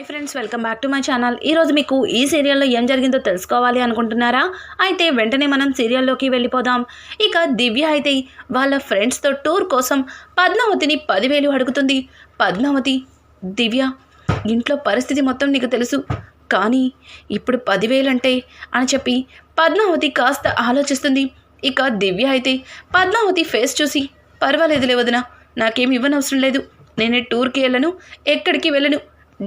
Hi friends welcome back to my channel. ఈరోజు మీకు ఈ సీరియల్లో ఏం జరిగిందో తెలుసుకోవాలి అనుకుంటున్నారా? అయితే వెంటనే మనం సీరియల్లోకి వెళ్ళిపోదాం. ఇక దివ్య అయితే వాళ్ళ ఫ్రెండ్స్తో టూర్ కోసం పద్మావతిని పదివేలు అడుగుతుంది. పద్మావతి దివ్య ఇంట్లో పరిస్థితి మొత్తం నీకు తెలుసు. కానీ ఇప్పుడు పదివేలంటే అని చెప్పి పద్మావతి కాస్త ఆలోచిస్తుంది. ఇక దివ్య అయితే పద్మావతి ఫేస్ చూసి పర్వాలేదులే వదిన నాకేం ఇవ్వనవసరం లేదు. నేను టూర్కి వెళ్ళను ఎక్కడికి వెళ్ళను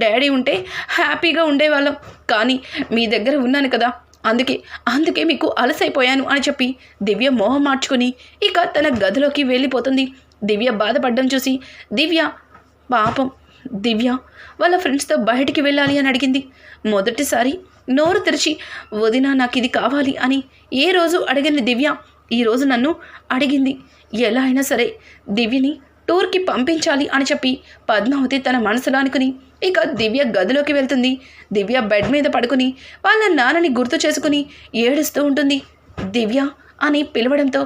డాడీ ఉంటే హ్యాపీగా ఉండేవాళ్ళం. కానీ మీ దగ్గర ఉన్నాను కదా. అందుకే అందుకే మీకు అలసైపోయాను అని చెప్పి దివ్య మోహం మార్చుకొని ఇక తన గదిలోకి వెళ్ళిపోతుంది. దివ్య బాధపడ్డం చూసి దివ్య పాపం దివ్య వాళ్ళ ఫ్రెండ్స్తో బయటికి వెళ్ళాలి అని అడిగింది. మొదటిసారి నోరు తెరిచి వదిన నాకు ఇది కావాలి అని ఏ రోజు అడిగింది దివ్య. ఈరోజు నన్ను అడిగింది ఎలా అయినా సరే దివ్యని టూర్కి పంపించాలి అని చెప్పి పద్మావతి తన మనసులో అనుకుని ఇక దివ్య గదిలోకి వెళ్తుంది. దివ్య బెడ్ మీద పడుకుని వాళ్ళ నాన్నని గుర్తు చేసుకుని ఏడుస్తూ ఉంటుంది. దివ్య అని పిలవడంతో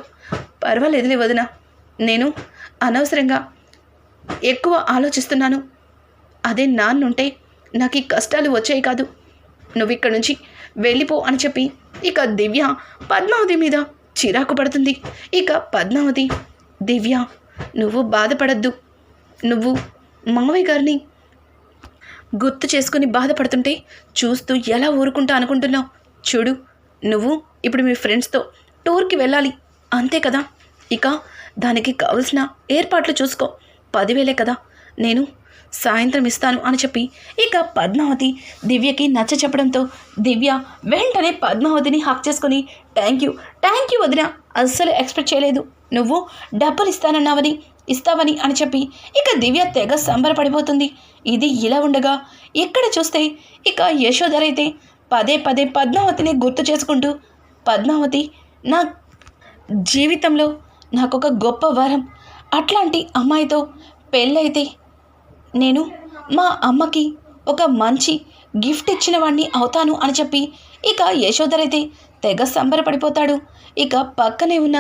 పర్వాలేదులే వదిన నేను అనవసరంగా ఎక్కువ ఆలోచిస్తున్నాను. అదే నాన్నుంటే నాకు ఈ కష్టాలు వచ్చాయి కాదు. నువ్వు ఇక్కడ నుంచి వెళ్ళిపో అని చెప్పి ఇక దివ్య పద్మావతి మీద చిరాకు పడుతుంది. ఇక పద్మావతి దివ్య నువ్వు బాధపడద్దు. నువ్వు మావయ్య గారిని గుర్తు చేసుకుని బాధపడుతుంటే చూస్తూ ఎలా ఊరుకుంటా అనుకుంటున్నావు? చూడు నువ్వు ఇప్పుడు మీ ఫ్రెండ్స్తో టూర్కి వెళ్ళాలి. అంతే కదా? ఇక దానికి కావలసిన ఏర్పాట్లు చూసుకో. పదివేలే కదా. నేను సాయంత్రం ఇస్తాను అని చెప్పి ఇక పద్మావతి దివ్యకి నచ్చ చెప్పడంతో దివ్య వెంటనే పద్మావతిని హక్ చేసుకుని థ్యాంక్ యూ థ్యాంక్ యూ వదిన అస్సలు ఎక్స్పెక్ట్ చేయలేదు. నువ్వు డబ్బులు ఇస్తానన్నావని ఇస్తావని అని చెప్పి ఇక దివ్య తెగ సంబరపడిపోతుంది. ఇది ఇలా ఉండగా ఇక్కడ చూస్తే ఇక యశోధరైతే పదే పదే పద్మావతిని గుర్తు చేసుకుంటూ పద్మావతి నా జీవితంలో నాకు ఒక గొప్ప వరం. అట్లాంటి అమ్మాయితో పెళ్ళైతే నేను మా అమ్మకి ఒక మంచి గిఫ్ట్ ఇచ్చిన వాడిని అవుతాను అని చెప్పి ఇక యశోధరైతే తెగ సంబరపడిపోతాడు. ఇక పక్కనే ఉన్న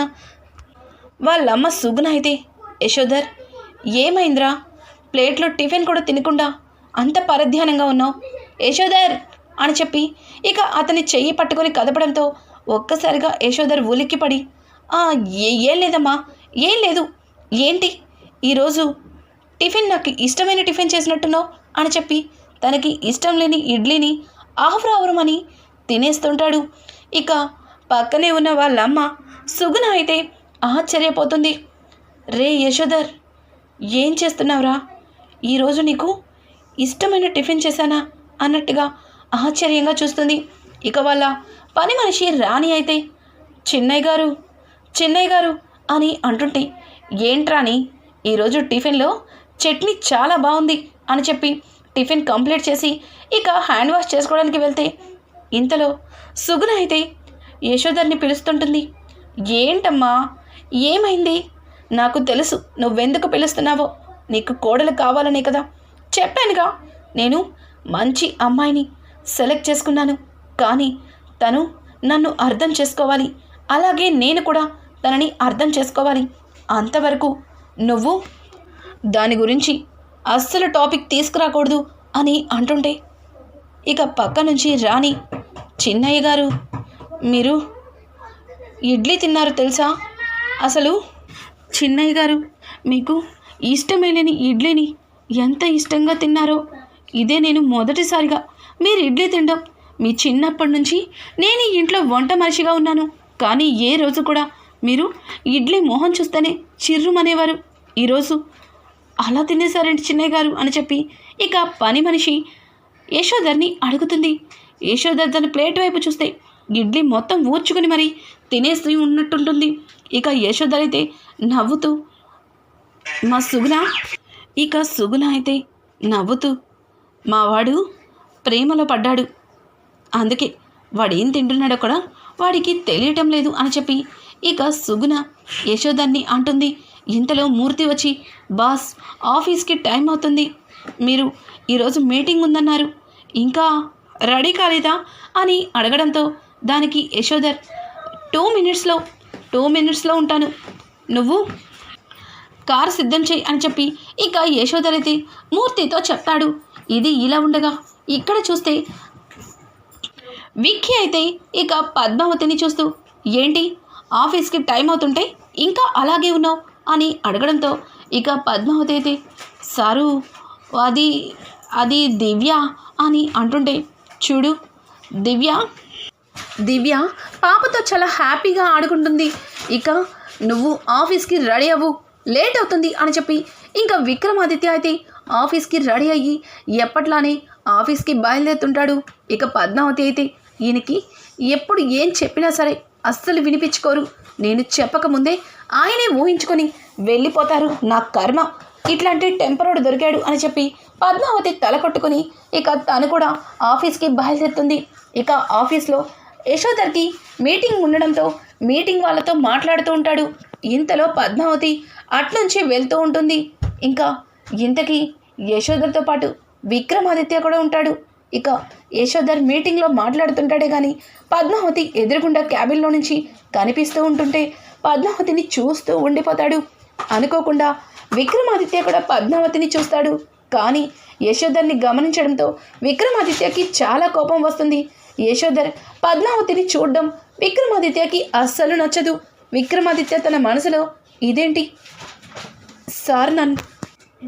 వాళ్ళమ్మ సుగుణ అయితే యశోధర్ ఏమైందిరా? ప్లేట్లో టిఫిన్ కూడా తినకుండా అంత పరధ్యానంగా ఉన్నావు. యశోధర్ అని చెప్పి ఇక అతని చెయ్యి పట్టుకొని కదపడంతో ఒక్కసారిగా యశోధర్ ఉలిక్కిపడి "ఆ, ఏం లేదమ్మా ఏం లేదు. ఏంటి? ఈరోజు టిఫిన్ నాకు ఇష్టమైన టిఫిన్ చేసినట్టున్నావు? అని చెప్పి తనకి ఇష్టం లేని ఇడ్లీని ఆవురావురమని తినేస్తుంటాడు. ఇక పక్కనే ఉన్న వాళ్ళమ్మ సుగుణ అయితే ఆశ్చర్యపోతుంది. రే యశోధర్ ఏం చేస్తున్నావురా? ఈరోజు నీకు ఇష్టమైన టిఫిన్ చేశానా? అన్నట్టుగా ఆశ్చర్యంగా చూస్తుంది. ఇక వాళ్ళ పని మనిషి రాణి అయితే చిన్నయ్య గారు చిన్నయ్య గారు అని అంటుంటే ఏంట్రాని ఈరోజు టిఫిన్లో చట్నీ చాలా బాగుంది అని చెప్పి టిఫిన్ కంప్లీట్ చేసి ఇక హ్యాండ్ వాష్ చేసుకోవడానికి వెళ్తే ఇంతలో సుగుణ అయితే యశోధర్ని పిలుస్తుంటుంది. ఏంటమ్మా ఏమైంది? నాకు తెలుసు నువ్వెందుకు పిలుస్తున్నావో. నీకు కోడలు కావాలనే కదా. చెప్పానుగా. నేను మంచి అమ్మాయిని సెలెక్ట్ చేసుకున్నాను. కానీ తను నన్ను అర్థం చేసుకోవాలి. అలాగే నేను కూడా తనని అర్థం చేసుకోవాలి. అంతవరకు నువ్వు దాని గురించి అస్సలు టాపిక్ తీసుకురాకూడదు అని అంటుంటే ఇక పక్క నుంచి రాణి చిన్నయ్య గారు మీరు ఇడ్లీ తిన్నారు తెలుసా? అసలు చిన్నయ్య గారు మీకు ఇష్టమైన ఇడ్లీని ఎంత ఇష్టంగా తిన్నారో ఇదే నేను మొదటిసారిగా మీరు ఇడ్లీ తినడం. మీ చిన్నప్పటి నుంచి నేను ఈ ఇంట్లో వంట మనిషిగా ఉన్నాను. కానీ ఏ రోజు కూడా మీరు ఇడ్లీ మొహం చూస్తేనే చిర్రుమనేవారు. ఈరోజు అలా తినేశారండి చిన్నయ్య గారు అని చెప్పి ఇక పని మనిషి యశోధర్ని అడుగుతుంది. యశోధర్ తన ప్లేట్ వైపు చూస్తే ఇడ్లీ మొత్తం ఊర్చుకుని మరి తినేసి ఉన్నట్టుంటుంది. ఇక యశోధర్ అయితే నవ్వుతూ మా సుగుణ ఇక సుగుణ అయితే నవ్వుతూ మావాడు ప్రేమలో పడ్డాడు. అందుకే వాడు ఏం తింటున్నాడో కూడా వాడికి తెలియటం లేదు అని చెప్పి ఇక సుగుణ యశోదాన్ని అంటుంది. ఇంతలో మూర్తి వచ్చి బాస్ ఆఫీస్కి టైం అవుతుంది. మీరు ఈరోజు మీటింగ్ ఉందన్నారు. ఇంకా రెడీ కాలేదా? అని అడగడంతో దానికి యశోదర్ టూ మినిట్స్లో టూ మినిట్స్లో ఉంటాను. నువ్వు? కారు సిద్ధం చేయి అని చెప్పి ఇక యశోధరైతే మూర్తితో చెప్తాడు ఇది ఇలా ఉండగా ఇక్కడ చూస్తే విక్కీ అయితే ఇక పద్మావతిని చూస్తూ ఏంటి? ఆఫీస్కి టైం అవుతుంటే ఇంకా అలాగే ఉన్నావు? అని అడగడంతో ఇక పద్మావతి అయితే సారు అది అది దివ్య అని అంటుంటే చూడు దివ్య దివ్య పాపతో చాలా హ్యాపీగా ఆడుకుంటుంది. ఇక నువ్వు ఆఫీస్కి రెడీ అవ్వు. లేట్ అవుతుంది అని చెప్పి ఇంకా విక్రమాదిత్య అయితే ఆఫీస్కి రెడీ అయ్యి ఎప్పట్లానే ఆఫీస్కి బయలుదేరుతుంటాడు. ఇక పద్మావతి అయితే ఈయనకి ఎప్పుడు ఏం చెప్పినా సరే అస్సలు వినిపించుకోరు. నేను చెప్పకముందే ఆయనే ఊహించుకొని వెళ్ళిపోతారు నా కర్మ. ఇట్లాంటి టెంపరోడు దొరికాడు అని చెప్పి పద్మావతి తల కొట్టుకుని ఇక తను కూడా ఆఫీస్కి బయలుదేరుతుంది. ఇక ఆఫీస్లో యశోధర్కి మీటింగ్ ఉండడంతో మీటింగ్ వాళ్ళతో మాట్లాడుతూ ఉంటాడు. ఇంతలో పద్మావతి అట్నుంచి వెళ్తూ ఉంటుంది. ఇంకా ఇంతకీ యశోధర్తో పాటు విక్రమాదిత్య కూడా ఉంటాడు. ఇక యశోధర్ మీటింగ్లో మాట్లాడుతుంటాడే కానీ పద్మావతి ఎదురుగుండా క్యాబిన్లో నుంచి కనిపిస్తూ ఉంటుంటే పద్మావతిని చూస్తూ ఉండిపోతాడు. అనుకోకుండా విక్రమాదిత్య కూడా పద్మావతిని చూస్తాడు. కానీ యశోధర్ని గమనించడంతో విక్రమాదిత్యకి చాలా కోపం వస్తుంది. యశోధర్ పద్మావతిని చూడడం విక్రమాదిత్యకి అస్సలు నచ్చదు. విక్రమాదిత్య తన మనసులో ఇదేంటి? సార్ నన్ను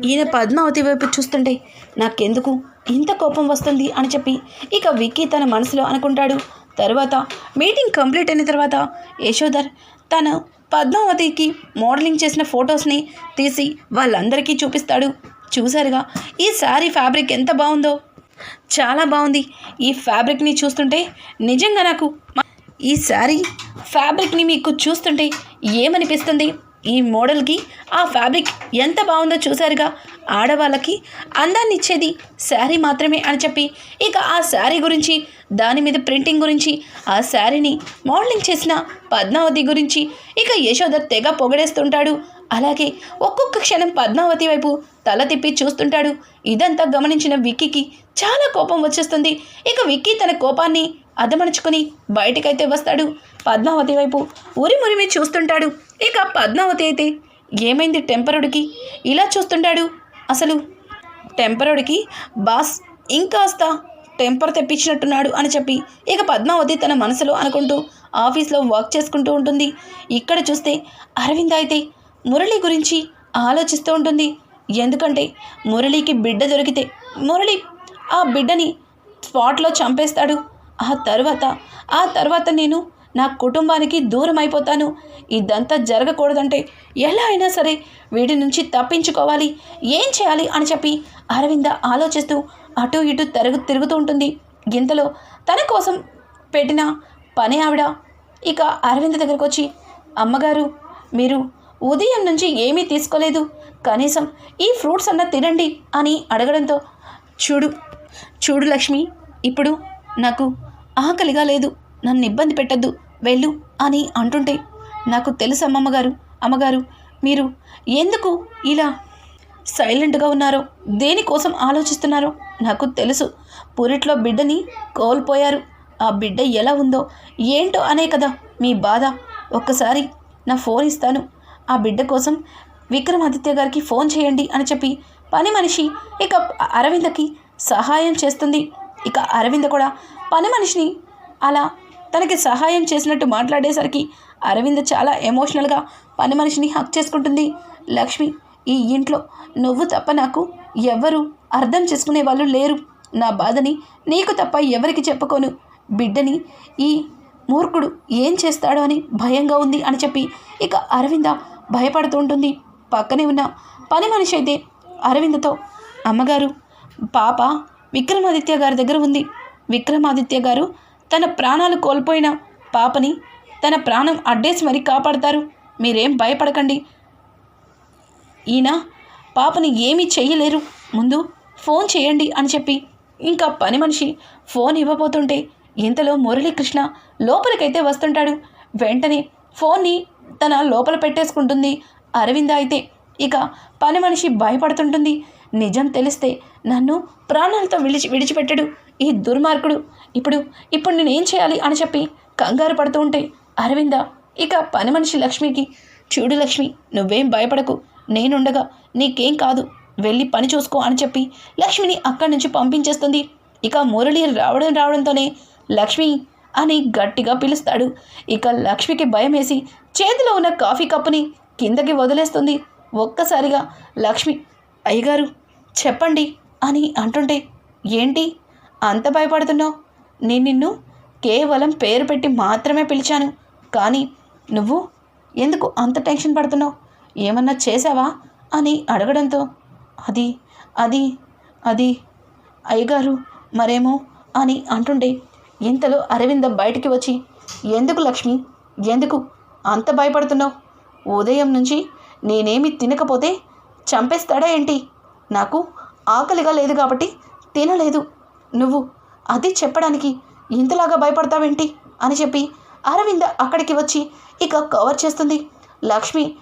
ఈయన పద్మావతి వైపు చూస్తుంటే నాకెందుకు ఇంత కోపం వస్తుంది అని చెప్పి ఇక విక్కీ తన మనసులో అనుకుంటాడు. తర్వాత మీటింగ్ కంప్లీట్ అయిన తర్వాత యశోధర్ తను పద్మావతికి మోడలింగ్ చేసిన ఫొటోస్ని తీసి వాళ్ళందరికీ చూపిస్తాడు. చూసారుగా ఈ శారీ ఫ్యాబ్రిక్ ఎంత బాగుందో? చాలా బాగుంది. ఈ ఫ్యాబ్రిక్ని చూస్తుంటే నిజంగా నాకు ఈ శారీ ఫ్యాబ్రిక్ని మీకు చూస్తుంటే ఏమనిపిస్తుంది? ఈ మోడల్కి ఆ ఫ్యాబ్రిక్ ఎంత బాగుందో చూసారుగా ఆడవాళ్ళకి అందాన్ని ఇచ్చేది శారీ మాత్రమే అని చెప్పి ఇక ఆ శారీ గురించి దాని మీద ప్రింటింగ్ గురించి ఆ శారీని మోడలింగ్ చేసిన పద్మావతి గురించి ఇక యశోద తెగ పొగడేస్తుంటాడు. అలాగే ఒక్కొక్క క్షణం పద్మావతి వైపు తల తిప్పి చూస్తుంటాడు. ఇదంతా గమనించిన విక్కీకి చాలా కోపం వచ్చేస్తుంది. ఇక విక్కీ తన కోపాన్ని అదమణుచుకొని బయటకైతే వస్తాడు. పద్మావతి వైపు ఉరిమురిమి చూస్తుంటాడు. ఇక పద్మావతి అయితే ఏమైంది టెంపరుడికి? ఇలా చూస్తుంటాడు. అసలు టెంపరుడికి బాస్ ఇంకాస్త టెంపర్ తెప్పించినట్టున్నాడు అని చెప్పి ఇక పద్మావతి తన మనసులో అనుకుంటూ ఆఫీస్లో వర్క్ చేసుకుంటూ ఉంటుంది. ఇక్కడ చూస్తే అరవింద్ అయితే మురళి గురించి ఆలోచిస్తూ ఉంటుంది. ఎందుకంటే మురళికి బిడ్డ దొరికితే మురళి ఆ బిడ్డని స్పాట్లో చంపేస్తాడు. ఆ తర్వాత ఆ తర్వాత నేను నా కుటుంబానికి దూరం అయిపోతాను. ఇదంతా జరగకూడదంటే ఎలా అయినా సరే వీడి నుంచి తప్పించుకోవాలి. ఏం చేయాలి అని చెప్పి అరవింద ఆలోచిస్తూ అటు ఇటు తిరుగు తిరుగుతూ ఉంటుంది. ఇంతలో తన కోసం పెట్టిన పని ఆవిడ ఇక అరవింద్ దగ్గరకు వచ్చి అమ్మగారు మీరు ఉదయం నుంచి ఏమీ తీసుకోలేదు. కనీసం ఈ ఫ్రూట్స్ అన్న తినండి అని అడగడంతో చూడు చూడు లక్ష్మి ఇప్పుడు నాకు ఆకలిగా లేదు. నన్ను ఇబ్బంది పెట్టద్దు వెళ్ళు అని అంటుంటే నాకు తెలుసు అమ్మమ్మగారు అమ్మగారు మీరు ఎందుకు ఇలా సైలెంట్గా ఉన్నారో దేనికోసం ఆలోచిస్తున్నారో నాకు తెలుసు. పురిట్లో బిడ్డని కోల్పోయారు. ఆ బిడ్డ ఎలా ఉందో ఏంటో అనే కదా మీ బాధ. ఒక్కసారి నా ఫోన్ ఇస్తాను. ఆ బిడ్డ కోసం విక్రమాదిత్య గారికి ఫోన్ చేయండి అని చెప్పి పని మనిషి ఇక అరవిందకి సహాయం చేస్తుంది. ఇక అరవింద కూడా పని మనిషిని అలా తనకి సహాయం చేసినట్టు మాట్లాడేసరికి అరవింద్ చాలా ఎమోషనల్గా పని మనిషిని హక్ చేసుకుంటుంది. లక్ష్మి ఈ ఇంట్లో నువ్వు తప్ప నాకు ఎవ్వరు అర్థం చేసుకునే వాళ్ళు లేరు. నా బాధని నీకు తప్ప ఎవరికి చెప్పుకోను. బిడ్డని ఈ మూర్ఖుడు ఏం చేస్తాడో అని భయంగా ఉంది అని చెప్పి ఇక అరవింద భయపడుతూ ఉంటుంది. పక్కనే ఉన్న పని మనిషి అయితే అరవిందతో అమ్మగారు పాప విక్రమాదిత్య గారి దగ్గర ఉంది. విక్రమాదిత్య గారు తన ప్రాణాలు కోల్పోయిన పాపని తన ప్రాణం అడ్డేసి మరీ కాపాడతారు. మీరేం భయపడకండి. ఈయన పాపని ఏమీ చెయ్యలేరు. ముందు ఫోన్ చేయండి అని చెప్పి ఇంకా పని మనిషి ఫోన్ ఇవ్వబోతుంటే ఇంతలో మురళీకృష్ణ లోపలికైతే వస్తుంటాడు. వెంటనే ఫోన్ని తన లోపల పెట్టేసుకుంటుంది. అరవింద అయితే ఇక పని మనిషి భయపడుతుంటుంది. నిజం తెలిస్తే నన్ను ప్రాణాలతో విడిచి విడిచిపెట్టడు ఈ దుర్మార్గుడు ఇప్పుడు ఇప్పుడు నేనేం చేయాలి అని చెప్పి కంగారు పడుతూ ఉంటే అరవింద ఇక పని మనిషి లక్ష్మికి చూడు లక్ష్మి నువ్వేం భయపడకు నేనుండగా నీకేం కాదు వెళ్ళి పని చూసుకో అని చెప్పి లక్ష్మిని అక్కడి నుంచి పంపించేస్తుంది. ఇక మురళి రావడం రావడంతోనే లక్ష్మి అని గట్టిగా పిలుస్తాడు. ఇక లక్ష్మికి భయం వేసి చేతిలో ఉన్న కాఫీ కప్పుని కిందకి వదిలేస్తుంది. ఒక్కసారిగా లక్ష్మి అయ్యగారు చెప్పండి అని అంటుంటే ఏంటి? అంత భయపడుతున్నావు? నేను నిన్ను కేవలం పేరు పెట్టి మాత్రమే పిలిచాను. కానీ నువ్వు ఎందుకు అంత టెన్షన్ పడుతున్నావు? ఏమన్నా చేసావా అని అడగడంతో అది అది అది అయ్యగారు మరేమో అని అంటుండే ఇంతలో అరవింద బయటికి వచ్చి ఎందుకు లక్ష్మి? ఎందుకు అంత భయపడుతున్నావు? ఉదయం నుంచి నేనేమి తినకపోతే చంపేస్తాడా ఏంటి? నాకు ఆకలిగా లేదు కాబట్టి తినలేదు. నువ్వు అది చెప్పడానికి ఇంతలాగా భయపడతావేంటి? అని చెప్పి అరవింద అక్కడికి వచ్చి ఇక కవర్ చేస్తుంది. లక్ష్మి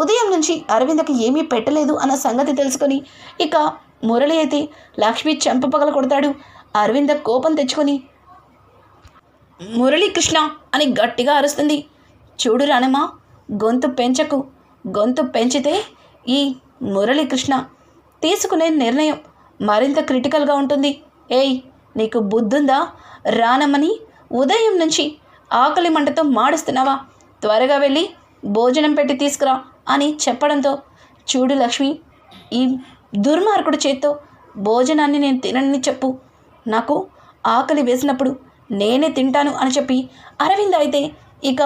ఉదయం నుంచి అరవిందకి ఏమీ పెట్టలేదు అన్న సంగతి తెలుసుకొని ఇక మురళి అయితే లక్ష్మి చెంప పగల కొడతాడు. అరవింద కోపం తెచ్చుకొని మురళీకృష్ణ అని గట్టిగా అరుస్తుంది. చూడు రానమ్మ గొంతు పెంచకు. గొంతు పెంచితే ఈ మురళీకృష్ణ తీసుకునే నిర్ణయం మరింత క్రిటికల్గా ఉంటుంది. ఏయ్ నీకు బుద్ధుందా? రానమ్మని ఉదయం నుంచి ఆకలి మంటతో మాడుస్తున్నావా? త్వరగా వెళ్ళి భోజనం పెట్టి తీసుకురా అని చెప్పడంతో చూడు లక్ష్మి ఈ దుర్మార్గుడు చేత్తో భోజనాన్ని నేను తినని చెప్పు. నాకు ఆకలి వేసినప్పుడు నేనే తింటాను అని చెప్పి అరవింద్ అయితే ఇక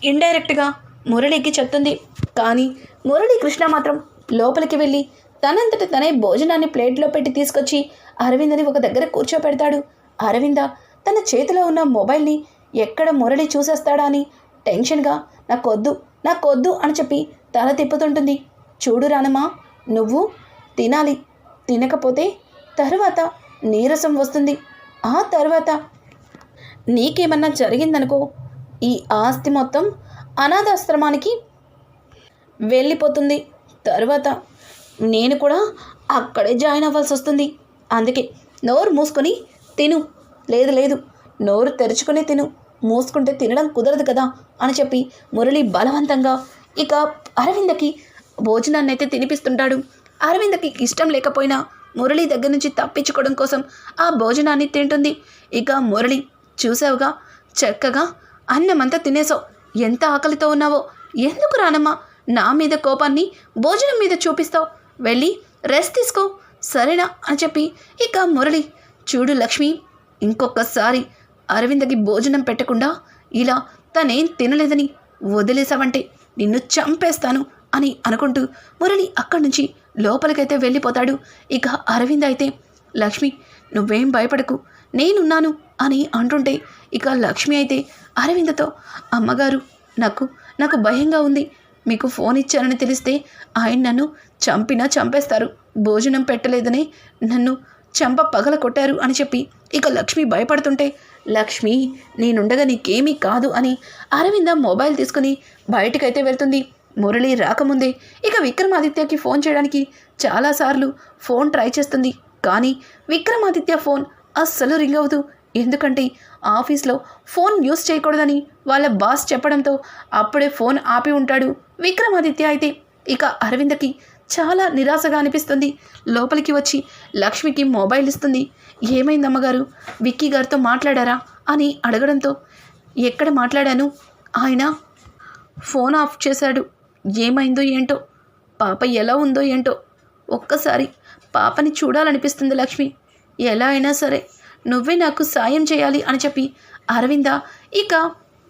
ఇండైరెక్ట్గా మురళికి చెప్తుంది. కానీ మురళి కృష్ణ మాత్రం లోపలికి వెళ్ళి తనంతట తనే భోజనాన్ని ప్లేట్లో పెట్టి తీసుకొచ్చి అరవిందని ఒక దగ్గర కూర్చోపెడతాడు. అరవింద తన చేతిలో ఉన్న మొబైల్ని ఎక్కడ మురళి చూసేస్తాడా అని టెన్షన్గా నాకొద్దు నాకొద్దు అని చెప్పి తల తిప్పుతుంటుంది. చూడు రానమ్మా నువ్వు తినాలి. తినకపోతే తర్వాత నీరసం వస్తుంది. ఆ తర్వాత నీకేమన్నా జరిగిందనుకో ఈ ఆస్తి మొత్తం అనాథాశ్రమానికి వెళ్ళిపోతుంది. తర్వాత నేను కూడా అక్కడే జాయిన్ అవ్వాల్సి వస్తుంది. అందుకే నోరు మూసుకొని తిను. లేదు లేదు. నోరు తెరుచుకొని తిను. మూసుకుంటే తినడం కుదరదు కదా అని చెప్పి మురళి బలవంతంగా ఇక అరవిందకి భోజనాన్ని అయితే తినిపిస్తుంటాడు. అరవిందకి ఇష్టం లేకపోయినా మురళి దగ్గర నుంచి తప్పించుకోవడం కోసం ఆ భోజనాన్ని తింటుంది. ఇక మురళి చూసావుగా? చక్కగా అన్నమంతా తినేసావు ఎంత ఆకలితో ఉన్నావో? ఎందుకు రానమ్మా? నా మీద కోపాన్ని భోజనం మీద చూపిస్తావు. వెళ్ళి రెస్ట్ తీసుకో. సరేనా? అని చెప్పి ఇక మురళి చూడు లక్ష్మి ఇంకొకసారి అరవిందకి భోజనం పెట్టకుండా ఇలా తనేం తినలేదని వదిలేసావంటే నిన్ను చంపేస్తాను అని అనుకుంటూ మురళి అక్కడి నుంచి లోపలికైతే వెళ్ళిపోతాడు. ఇక అరవింద్ అయితే లక్ష్మి నువ్వేం భయపడకు నేనున్నాను అని అంటుంటే ఇక లక్ష్మి అయితే అరవిందతో అమ్మగారు నాకు నాకు భయంగా ఉంది మీకు ఫోన్ ఇచ్చానని తెలిస్తే ఆయన నన్ను చంపినా చంపేస్తారు. భోజనం పెట్టలేదని నన్ను చంప పగల కొట్టారు అని చెప్పి ఇక లక్ష్మి భయపడుతుంటే లక్ష్మి నేనుండగా నీకేమీ కాదు అని అరవింద మొబైల్ తీసుకుని బయటకైతే వెళ్తుంది. మురళి రాకముందే ఇక విక్రమాదిత్యకి ఫోన్ చేయడానికి చాలాసార్లు ఫోన్ ట్రై చేస్తుంది. కానీ విక్రమాదిత్య ఫోన్ అస్సలు రింగ్ అవ్వదు. ఎందుకంటే ఆఫీస్లో ఫోన్ యూస్ చేయకూడదని వాళ్ళ బాస్ చెప్పడంతో అప్పుడే ఫోన్ ఆపి ఉంటాడు విక్రమాదిత్య అయితే. ఇక అరవిందకి చాలా నిరాశగా అనిపిస్తుంది. లోపలికి వచ్చి లక్ష్మికి మొబైల్ ఇస్తుంది. ఏమైంది అమ్మగారు విక్కీ గారితో మాట్లాడారా? అని అడగడంతో ఎక్కడ మాట్లాడాను? ఆయన ఫోన్ ఆఫ్ చేశాడు. ఏమైందో ఏంటో? పాప ఎలా ఉందో ఏంటో? ఒక్కసారి పాపని చూడాలనిపిస్తుంది లక్ష్మి. ఎలా అయినా సరే నువ్వే నాకు సాయం చేయాలి అని చెప్పి అరవింద ఇక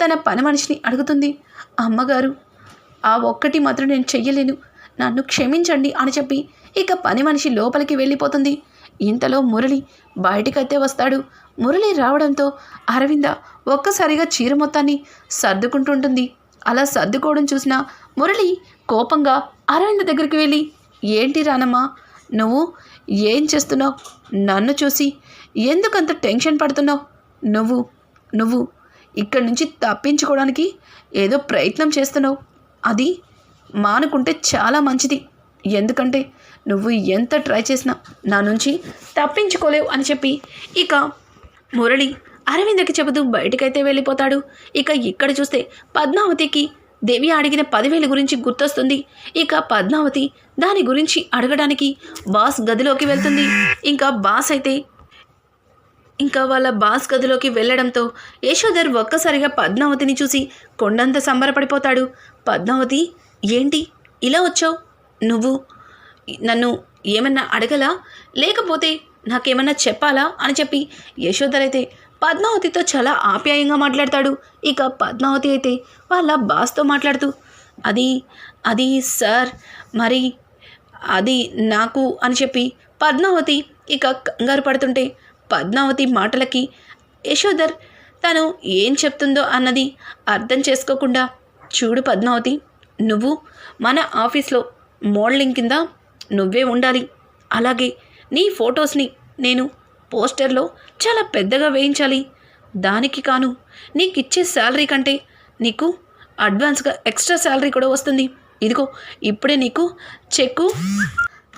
తన పని మనిషిని అడుగుతుంది. అమ్మగారు ఆ ఒక్కటి మాత్రం నేను చెయ్యలేను. నన్ను క్షమించండి అని చెప్పి ఇక పని మనిషి లోపలికి వెళ్ళిపోతుంది. ఇంతలో మురళి బయటికైతే వస్తాడు. మురళి రావడంతో అరవింద ఒక్కసారిగా చీర మొత్తాన్ని సర్దుకుంటుంటుంది. అలా సర్దుకోవడం చూసిన మురళి కోపంగా అరవింద దగ్గరికి వెళ్ళి ఏంటి రానమ్మా నువ్వు ఏం చేస్తున్నావు? నన్ను చూసి ఎందుకంత టెన్షన్ పడుతున్నావు? నువ్వు నువ్వు ఇక్కడి నుంచి తప్పించుకోవడానికి ఏదో ప్రయత్నం చేస్తున్నావు. అది మానుకుంటే చాలా మంచిది. ఎందుకంటే నువ్వు ఎంత ట్రై చేసినా నా నుంచి తప్పించుకోలేవు అని చెప్పి. ఇక మురళి అరవిందకి చెబుతూ బయటకైతే వెళ్ళిపోతాడు. ఇక ఇక్కడ చూస్తే పద్మావతికి దేవి అడిగిన పదివేల గురించి గుర్తొస్తుంది. ఇక పద్మావతి దాని గురించి అడగడానికి బాస్ గదిలోకి వెళ్తుంది. ఇంకా బాస్ అయితే ఇంకా వాళ్ళ బాస్ గదిలోకి వెళ్ళడంతో యశోధర్ ఒక్కసారిగా పద్మావతిని చూసి కొండంత సంబరపడిపోతాడు. పద్మావతి ఏంటి? ఇలా వచ్చావు? నువ్వు? నన్ను ఏమన్నా అడగలా? లేకపోతే నాకేమన్నా చెప్పాలా? అని చెప్పి యశోధర్ అయితే పద్మావతితో చాలా ఆప్యాయంగా మాట్లాడతాడు. ఇక పద్మావతి అయితే వాళ్ళ బాస్తో మాట్లాడుతూ అది అది సార్ మరి అది నాకు అని చెప్పి పద్మావతి ఇక కంగారు పడుతుంటే పద్మావతి మాటలకి యశోధర్ తను ఏం చెప్తుందో అన్నది అర్థం చేసుకోకుండా చూడు పద్మావతి నువ్వు మన ఆఫీస్లో మోడలింగ్ కింద నువ్వే ఉండాలి. అలాగే నీ ఫొటోస్ని నేను పోస్టర్లో చాలా పెద్దగా వేయించాలి. దానికి కాను నీకు ఇచ్చే శాలరీ కంటే నీకు అడ్వాన్స్గా ఎక్స్ట్రా శాలరీ కూడా వస్తుంది. ఇదిగో ఇప్పుడే నీకు చెక్కు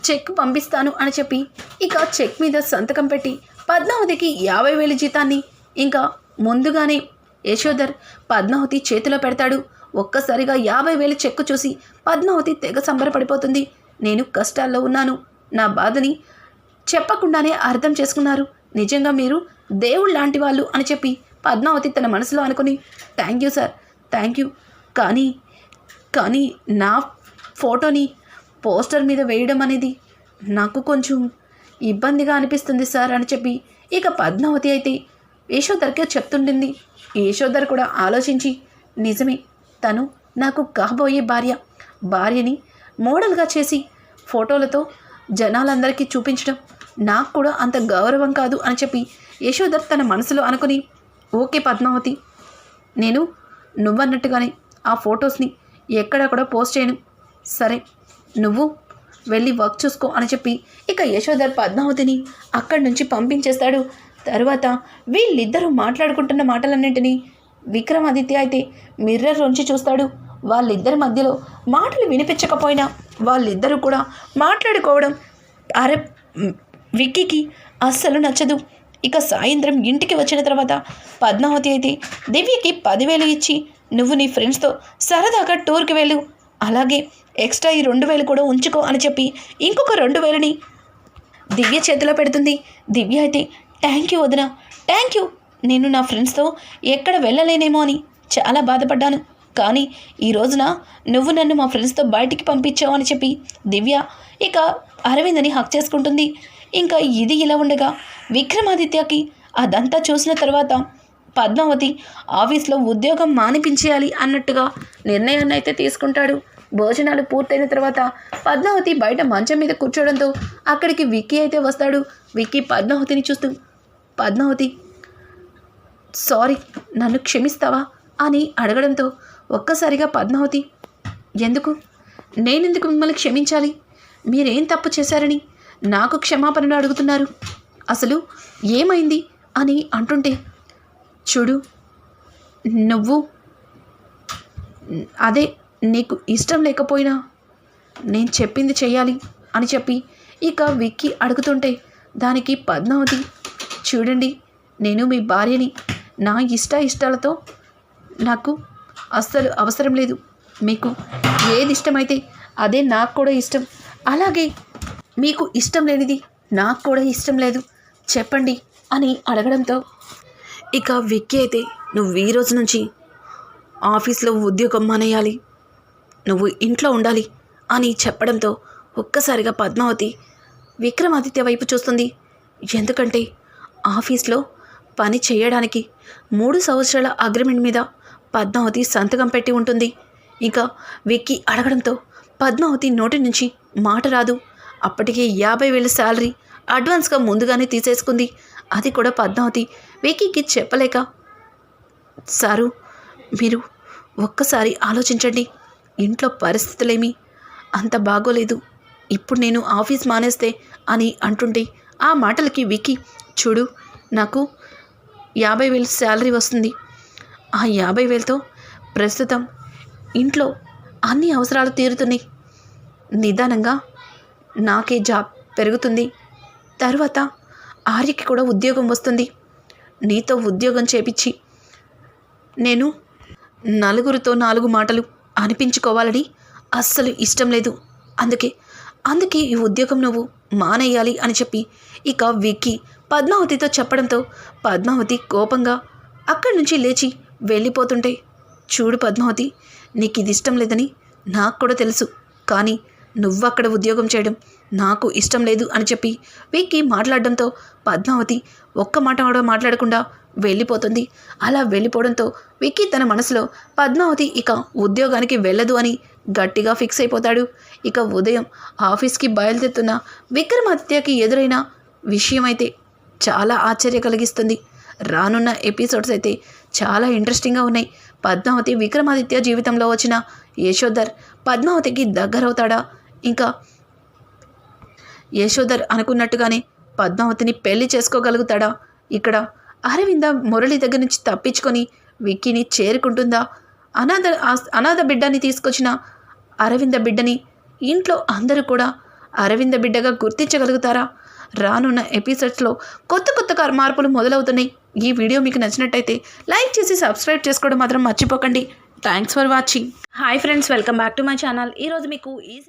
చెక్ పంపిస్తాను అని చెప్పి ఇక చెక్ మీద సంతకం పెట్టి పద్మావతికి యాభై వేల జీతాన్ని. ఇంకా ముందుగానే యశోధర్ పద్మావతి చేతిలో పెడతాడు. ఒక్కసారిగా యాభై వేలు చెక్కు చూసి పద్మావతి తెగ సంబరపడిపోతుంది. నేను కష్టాల్లో ఉన్నాను. నా బాధని చెప్పకుండానే అర్థం చేసుకున్నారు. నిజంగా మీరు దేవుడు లాంటి వాళ్ళు అని చెప్పి పద్మావతి తన మనసులో అనుకుని thank you sir thank you. కానీ కానీ నా ఫోటోని పోస్టర్ మీద వేయడం అనేది నాకు కొంచెం ఇబ్బందిగా అనిపిస్తుంది సార్ అని చెప్పి ఇక పద్మావతి అయితే యశోధర్కే చెప్తుండింది. యశోధర్ కూడా ఆలోచించి నిజమే తను నాకు కాబోయే భార్య. భార్యని మోడల్గా చేసి ఫోటోలతో జనాలందరికీ చూపించడం నాకు కూడా అంత గౌరవం కాదు అని చెప్పి యశోధర్ తన మనసులో అనుకుని ఓకే పద్మావతి నేను నువ్వన్నట్టుగానే ఆ ఫొటోస్ని ఎక్కడా కూడా పోస్ట్ చేయను. సరే నువ్వు వెళ్ళి వర్క్ చూసుకో అని చెప్పి ఇక యశోధర్ పద్మావతిని అక్కడి నుంచి పంపించేస్తాడు. తర్వాత వీళ్ళిద్దరూ మాట్లాడుకుంటున్న మాటలన్నింటినీ విక్రమాదిత్య అయితే మిర్రర్ నుంచి చూస్తాడు. వాళ్ళిద్దరి మధ్యలో మాటలు వినిపించకపోయినా వాళ్ళిద్దరూ కూడా మాట్లాడుకోవడం అరే విక్కీకి అస్సలు నచ్చదు. ఇక సాయంత్రం ఇంటికి వచ్చిన తర్వాత పద్మావతి అయితే దివ్యకి పదివేలు ఇచ్చి నువ్వు నీ ఫ్రెండ్స్తో సరదాగా టూర్కి వెళ్ళు. అలాగే ఎక్స్ట్రా ఈ రెండు వేలు కూడా ఉంచుకో అని చెప్పి ఇంకొక రెండు వేలని దివ్య చేతిలో పెడుతుంది. దివ్య అయితే థ్యాంక్ యూ వదిన థ్యాంక్ యూ నేను నా ఫ్రెండ్స్తో ఎక్కడ వెళ్ళలేనేమో అని చాలా బాధపడ్డాను. కానీ ఈ రోజున నువ్వు నన్ను మా ఫ్రెండ్స్తో బయటికి పంపించావు అని చెప్పి దివ్య ఇక అరవిందని హక్ చేసుకుంటుంది. ఇంకా ఇది ఇలా ఉండగా విక్రమాదిత్యకి అదంతా చూసిన తర్వాత పద్మావతి ఆఫీస్లో ఉద్యోగం మానిపించేయాలి అన్నట్టుగా నిర్ణయాన్ని అయితే తీసుకుంటాడు. భోజనాలు పూర్తయిన తర్వాత పద్మావతి బయట మంచం మీద కూర్చోవడంతో అక్కడికి విక్కీ అయితే వస్తాడు. విక్కీ పద్మావతిని చూస్తూ పద్మావతి సారీ నన్ను క్షమిస్తావా? అని అడగడంతో ఒక్కసారిగా పద్మావతి ఎందుకు? నేనెందుకు మిమ్మల్ని క్షమించాలి? మీరేం తప్పు చేశారని నాకు క్షమాపణలు అడుగుతున్నారు. అసలు ఏమైంది? అని అంటుంటే చూడు నువ్వు అదే నీకు ఇష్టం లేకపోయినా నేను చెప్పింది చేయాలి అని చెప్పి ఇక విక్కీ అడుగుతుంటే దానికి పద్మావతి చూడండి నేను మీ భార్యని. నా ఇష్ట ఇష్టాలతో నాకు అస్సలు అవసరం లేదు. మీకు ఏది ఇష్టమైతే అదే నాకు కూడా ఇష్టం. అలాగే మీకు ఇష్టం లేనిది నాకు కూడా ఇష్టం లేదు. చెప్పండి అని అడగడంతో ఇక విక్కీ అయితే నువ్వు ఈ రోజు నుంచి ఆఫీస్లో ఉద్యోగం మానేయాలి. నువ్వు ఇంట్లో ఉండాలి అని చెప్పడంతో ఒక్కసారిగా పద్మావతి విక్రమాదిత్య వైపు చూస్తుంది. ఎందుకంటే ఆఫీస్లో పని చేయడానికి మూడు సంవత్సరాల అగ్రిమెంట్ మీద పద్మావతి సంతకం పెట్టి ఉంటుంది. ఇక విక్కి అడగడంతో పద్మావతి నోటి నుంచి మాట రాదు. అప్పటికే యాభై వేల శాలరీ అడ్వాన్స్గా ముందుగానే తీసేసుకుంది. అది కూడా పద్మావతి విక్కీకి చెప్పలేక సారు మీరు ఒక్కసారి ఆలోచించండి. ఇంట్లో పరిస్థితులేమి? అంత బాగోలేదు. ఇప్పుడు నేను ఆఫీస్ మానేస్తే అని అంటుంటే ఆ మాటలకి వికి చూడు నాకు యాభై వేలు శాలరీ వస్తుంది. ఆ యాభై వేలతో ప్రస్తుతం ఇంట్లో అన్ని అవసరాలు తీరుతున్నాయి. నిదానంగా నాకే జాబ్ పెరుగుతుంది. తర్వాత ఆర్యకి కూడా ఉద్యోగం వస్తుంది. నీతో ఉద్యోగం చేపించి నేను నలుగురితో నాలుగు మాటలు అనిపించుకోవాలని అస్సలు ఇష్టం లేదు. అందుకే అందుకే ఈ ఉద్యోగం నువ్వు మానేయాలి అని చెప్పి ఇక విక్కీ పద్మావతితో చెప్పడంతో పద్మావతి కోపంగా అక్కడి నుంచి లేచి వెళ్ళిపోతుంటే చూడు పద్మావతి నీకు ఇది ఇష్టం లేదని నాకు కూడా తెలుసు. కానీ నువ్వక్కడ ఉద్యోగం చేయడం నాకు ఇష్టం లేదు అని చెప్పి విక్కీ మాట్లాడడంతో పద్మావతి ఒక్క మాట కూడా మాట్లాడకుండా వెళ్ళిపోతుంది. అలా వెళ్ళిపోవడంతో విక్కీ తన మనసులో పద్మావతి ఇక ఉద్యోగానికి వెళ్ళదు అని గట్టిగా ఫిక్స్ అయిపోతాడు. ఇక ఉదయం ఆఫీస్కి బయలుదేరుతున్న విక్రమాదిత్యకి ఎదురైన విషయం అయితే చాలా ఆశ్చర్య కలిగిస్తుంది. రానున్న ఎపిసోడ్స్ అయితే చాలా ఇంట్రెస్టింగ్గా ఉన్నాయి. పద్మావతి విక్రమాదిత్య జీవితంలో వచ్చిన యశోధర్ పద్మావతికి దగ్గరవుతాడా? ఇంకా యశోధర్ అనుకున్నట్టుగానే పద్మావతిని పెళ్ళి చేసుకోగలుగుతాడా? ఇక్కడ అరవింద మురళి దగ్గర నుంచి తప్పించుకొని విక్కీని చేరుకుంటుందా? అనాథ అనాథ బిడ్డని తీసుకొచ్చిన అరవింద బిడ్డని ఇంట్లో అందరూ కూడా అరవింద బిడ్డగా గుర్తించగలుగుతారా? రానున్న ఎపిసోడ్స్లో కొత్త కొత్త కార్- మార్పులు మొదలవుతున్నాయి. ఈ వీడియో మీకు నచ్చినట్టయితే లైక్ చేసి సబ్స్క్రైబ్ చేసుకోవడం మాత్రం మర్చిపోకండి. Thanks for watching. Hi friends welcome back to my channel. ఈరోజు మీకు ఈ